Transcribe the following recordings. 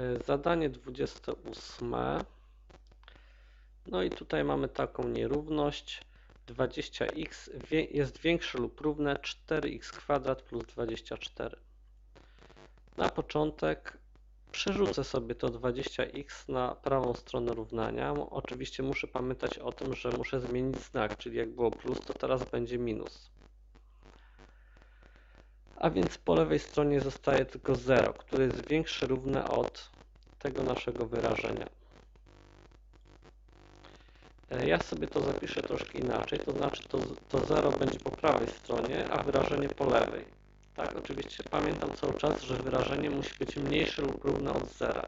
Y, Zadanie 28. No i tutaj mamy taką nierówność. 20x wie- jest większe lub równe 4x kwadrat plus 24. Na początek przerzucę sobie to 20x na prawą stronę równania. Oczywiście muszę pamiętać o tym, że muszę zmienić znak, czyli jak było plus, to teraz będzie minus. A więc po lewej stronie zostaje tylko 0, które jest większe równe od tego naszego wyrażenia. E, Ja sobie to zapiszę troszkę inaczej, to znaczy to, to 0 będzie po prawej stronie, a wyrażenie po lewej. Tak, oczywiście pamiętam cały czas, że wyrażenie musi być mniejsze lub równe od 0.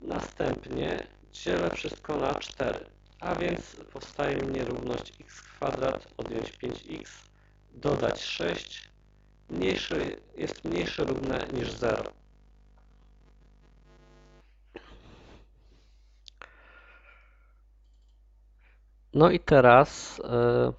Następnie dzielę wszystko na 4, a więc powstaje mi nierówność x kwadrat odjąć 5x dodać 6 mniejsze, jest mniejsze równe niż 0. No i teraz e,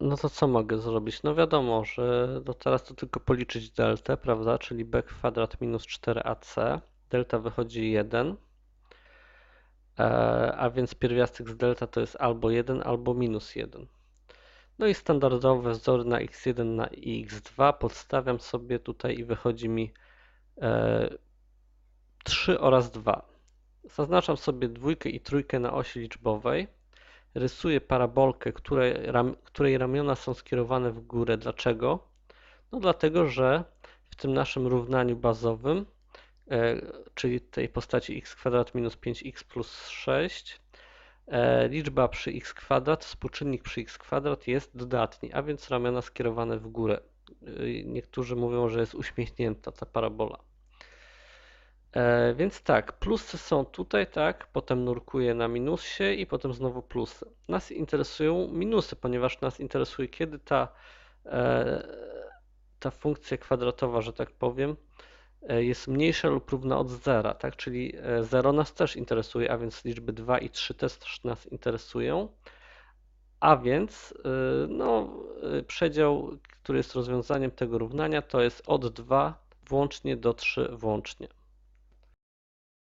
no to co mogę zrobić? No wiadomo, że no teraz to tylko policzyć deltę, prawda? Czyli b kwadrat minus 4ac. Delta wychodzi 1. E, a więc pierwiastek z delta to jest albo 1, albo minus 1. No i standardowe wzory na x1 na x2 podstawiam sobie tutaj i wychodzi mi e, 3 oraz 2. Zaznaczam sobie dwójkę i trójkę na osi liczbowej. Rysuję parabolkę, której, ram, której ramiona są skierowane w górę. Dlaczego? No dlatego, że w tym naszym równaniu bazowym E, czyli tej postaci x kwadrat minus 5x plus 6, e, liczba przy x kwadrat, współczynnik przy x kwadrat jest dodatni, a więc ramiona skierowane w górę. E, niektórzy mówią, że jest uśmiechnięta ta parabola. Więc tak, plusy są tutaj, tak, potem nurkuję na minusie i potem znowu plusy. Nas interesują minusy, ponieważ nas interesuje, kiedy ta, ta funkcja kwadratowa, że tak powiem, E, jest mniejsza lub równa od zera, tak? Czyli 0 nas też interesuje, a więc liczby 2 i 3 też nas interesują. A więc no, przedział, który jest rozwiązaniem tego równania, to jest od 2 włącznie do 3 włącznie.